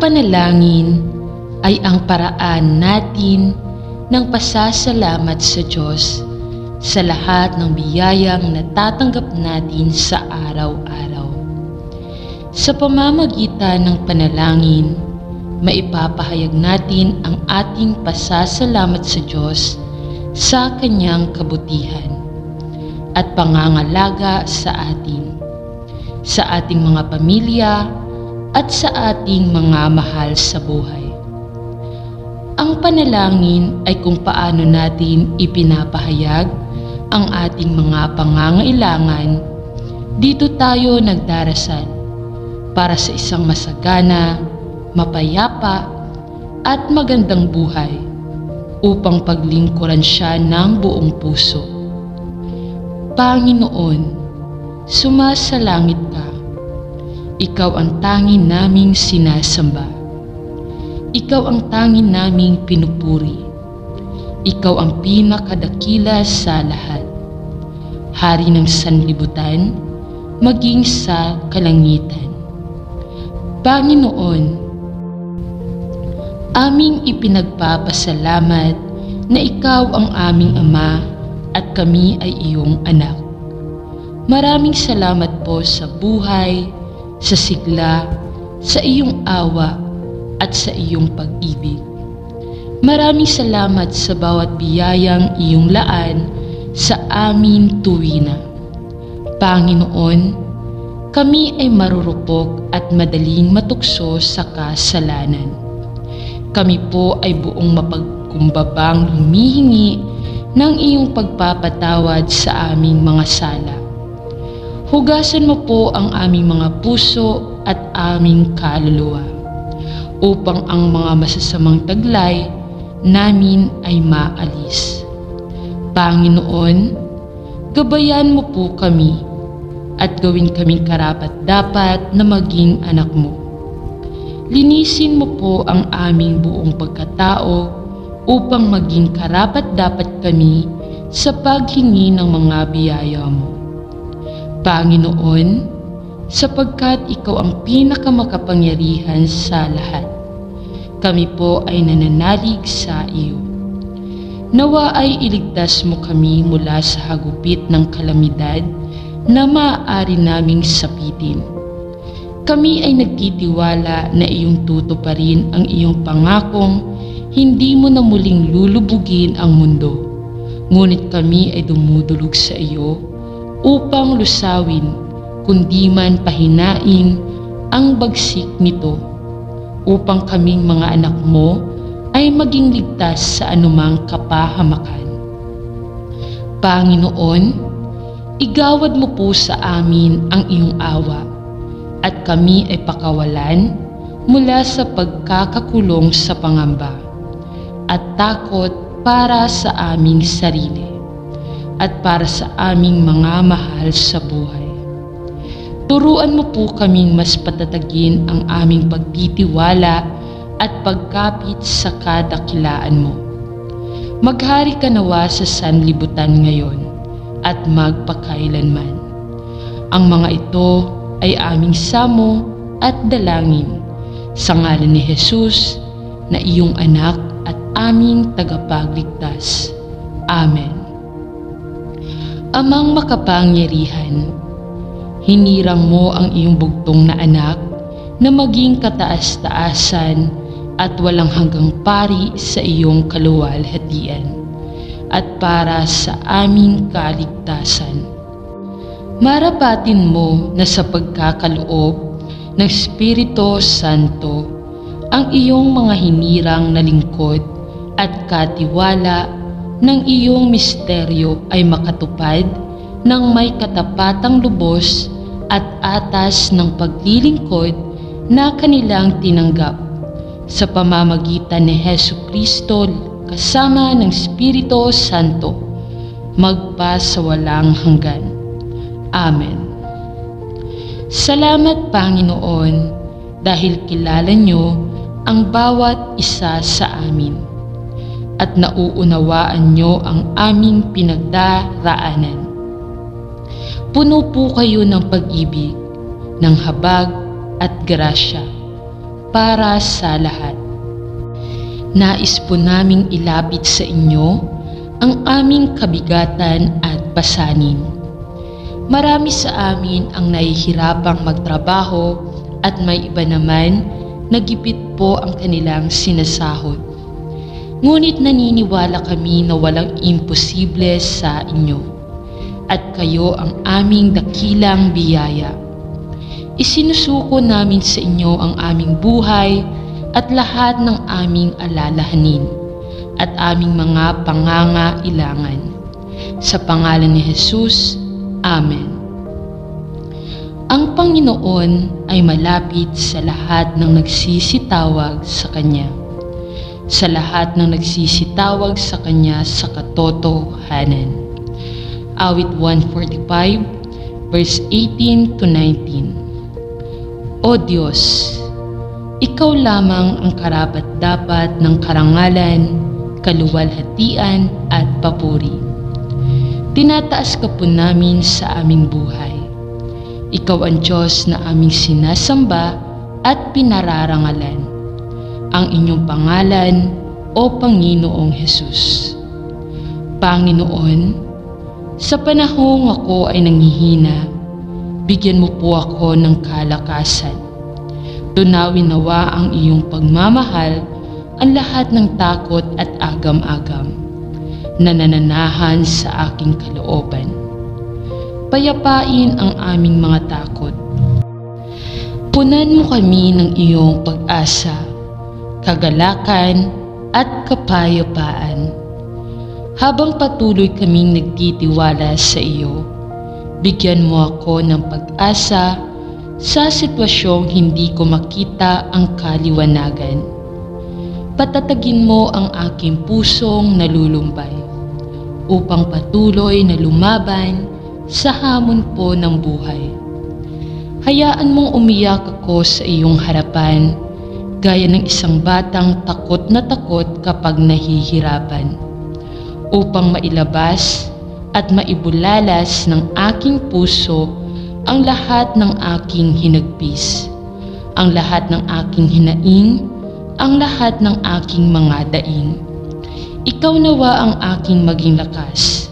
panalangin ay ang paraan natin ng pasasalamat sa Diyos sa lahat ng biyayang natatanggap natin sa araw-araw. Sa pamamagitan ng panalangin, maipapahayag natin ang ating pasasalamat sa Diyos sa Kanyang kabutihan at pangangalaga sa atin, sa ating mga pamilya at sa ating mga mahal sa buhay. Ang panalangin ay kung paano natin ipinapahayag ang ating mga pangangailangan. Dito tayo nagdarasal para sa isang masagana, mapayapa at magandang buhay upang paglingkuran siya ng buong puso. Panginoon, sumasalangit ka. Ikaw ang tanging naming sinasamba. Ikaw ang tanging naming pinupuri. Ikaw ang pinakadakila sa lahat. Hari ng sanlibutan, maging sa kalangitan. Panginoon, aming ipinagpapasalamat na ikaw ang aming ama at kami ay iyong anak. Maraming salamat po sa buhay, sa sigla, sa iyong awa at sa iyong pag-ibig. Maraming salamat sa bawat biyayang iyong laan sa amin tuwina. Panginoon, kami ay marurupok at madaling matukso sa kasalanan. Kami po ay buong mapagkumbabang humihingi ng iyong pagpapatawad sa aming mga sala. Hugasan mo po ang aming mga puso at aming kaluluwa upang ang mga masasamang taglay namin ay maalis. Panginoon, gabayan mo po kami at gawin kaming karapat dapat na maging anak mo. Linisin mo po ang aming buong pagkatao upang maging karapat dapat kami sa paghingi ng mga biyaya mo. Panginoon, sapagkat ikaw ang pinakamakapangyarihan sa lahat, kami po ay nananalig sa iyo. Nawa ay iligtas mo kami mula sa hagupit ng kalamidad na maaari naming sapitin. Kami ay nagtitiwala na iyong tutuparin ang iyong pangakong hindi mo na muling lulubugin ang mundo. Ngunit kami ay dumudulog sa iyo upang lusawin, kundi man pahinain ang bagsik nito, upang kaming mga anak mo ay maging ligtas sa anumang kapahamakan. Panginoon, igawad mo po sa amin ang iyong awa at kami ay pakawalan mula sa pagkakakulong sa pangamba at takot para sa aming sarili at para sa aming mga mahal sa buhay. Turuan mo po kaming mas patatagin ang aming pagtitiwala at pagkapit sa kadakilaan mo. Maghari ka nawa sa sanlibutan ngayon at magpakailanman. Ang mga ito ay aming samo at dalangin sa ngalan ni Jesus na iyong anak at aming tagapagligtas. Amen. Amang makapangyarihan, hinirang mo ang iyong bugtong na anak na maging kataas-taasan at walang hanggang pari sa iyong kaluwalhatian at para sa aming kaligtasan. Marapatin mo na sa pagkakaloob ng Espiritu Santo ang iyong mga hinirang na lingkod at katiwala ng iyong misteryo ay makatupad ng may katapatang lubos at atas ng paglilingkod na kanilang tinanggap sa pamamagitan ni Heso Kristo kasama ng Espiritu Santo magpa sa walang hanggan. Amen. Salamat Panginoon dahil kilala niyo ang bawat isa sa amin at nauunawaan niyo ang aming pinagdaraanan. Puno po kayo ng pag-ibig, ng habag at grasya para sa lahat. Nais po naming ilapit sa inyo ang aming kabigatan at pasanin. Marami sa amin ang nahihirapang magtrabaho at may iba naman nagipit po ang kanilang sinasahod. Ngunit naniniwala kami na walang imposible sa inyo at kayo ang aming dakilang biyaya. Isinusuko namin sa inyo ang aming buhay at lahat ng aming alalahanin at aming mga pangangailangan. Sa pangalan ni Jesus, Amen. Ang Panginoon ay malapit sa lahat ng nagsisitawag sa Kanya. Sa lahat ng nagsisitawag sa Kanya sa katotohanan. Awit 145, verse 18 to 19. O Diyos, Ikaw lamang ang karapat-dapat ng karangalan, kaluwalhatian at papuri. Tinataas ka po namin sa aming buhay. Ikaw ang Diyos na aming sinasamba at pinararangalan. Ang inyong pangalan, O Panginoong Hesus. Panginoon, sa panahong ako ay nanghihina, bigyan mo po ako ng kalakasan. Tunawin nawa ang iyong pagmamahal ang lahat ng takot at agam-agam na nananahan sa aking kalooban. Payapain ang aming mga takot. Punan mo kami ng iyong pag-asa, kagalakan at kapayapaan. Habang patuloy kaming nagtitiwala sa iyo, bigyan mo ako ng pag-asa sa sitwasyong hindi ko makita ang kaliwanagan. Patatagin mo ang aking pusong nalulumbay upang patuloy na lumaban sa hamon po ng buhay. Hayaan mong umiyak ako sa iyong harapan gaya ng isang batang takot na takot kapag nahihirapan upang mailabas at maibulalas ng aking puso ang lahat ng aking hinagpis, ang lahat ng aking hinaing, ang lahat ng aking mga daing. Ikaw nawa ang aking maging lakas,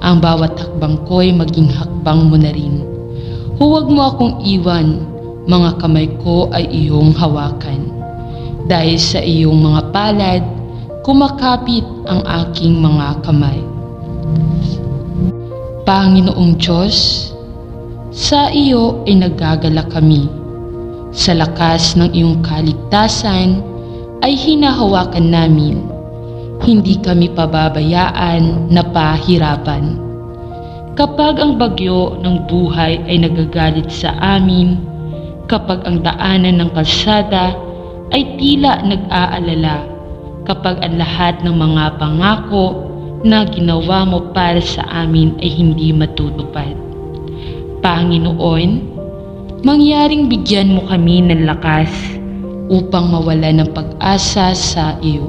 ang bawat hakbang ko'y maging hakbang mo na rin. Huwag mo akong iwan, mga kamay ko ay iyong hawakan. Dahil sa iyong mga palad, kumakapit ang aking mga kamay. Panginoong Diyos, sa iyo ay nagagala kami. Sa lakas ng iyong kaligtasan ay hinahawakan namin. Hindi kami pababayaan na pahirapan. Kapag ang bagyo ng buhay ay nagagalit sa amin, kapag ang daanan ng kalsada ay tila nag-aalala, kapag ang lahat ng mga pangako na ginawa mo para sa amin ay hindi matutupad. Panginoon, mangyaring bigyan mo kami ng lakas upang mawala ng pag-asa sa iyo.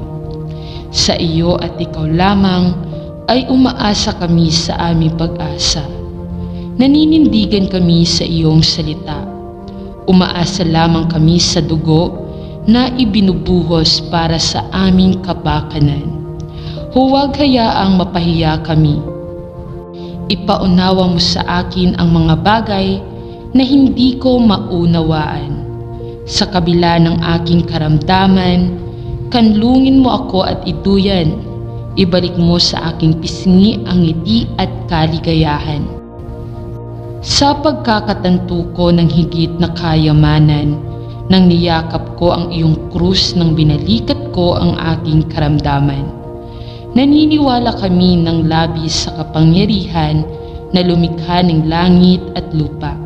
Sa iyo at ikaw lamang ay umaasa kami sa aming pag-asa. Naninindigan kami sa iyong salita. Umaasa lamang kami sa dugo na ibinubuhos para sa aming kapakanan. Huwag hayaang mapahiya kami. Ipaunawa mo sa akin ang mga bagay na hindi ko maunawaan. Sa kabila ng aking karamdaman, kanlungin mo ako at ituyan. Ibalik mo sa aking pisngi ang ngiti at kaligayahan. Sa pagkakatanto ko ng higit na kayamanan, nang niyakap ko ang iyong krus nang binalikat ko ang aking karamdaman. Naniniwala kami ng labis sa kapangyarihan na lumikha ng langit at lupa.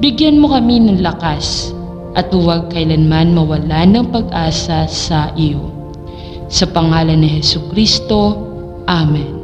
Bigyan mo kami ng lakas at huwag kailanman mawala ng pag-asa sa iyo. Sa pangalan ni Heso Kristo, Amen.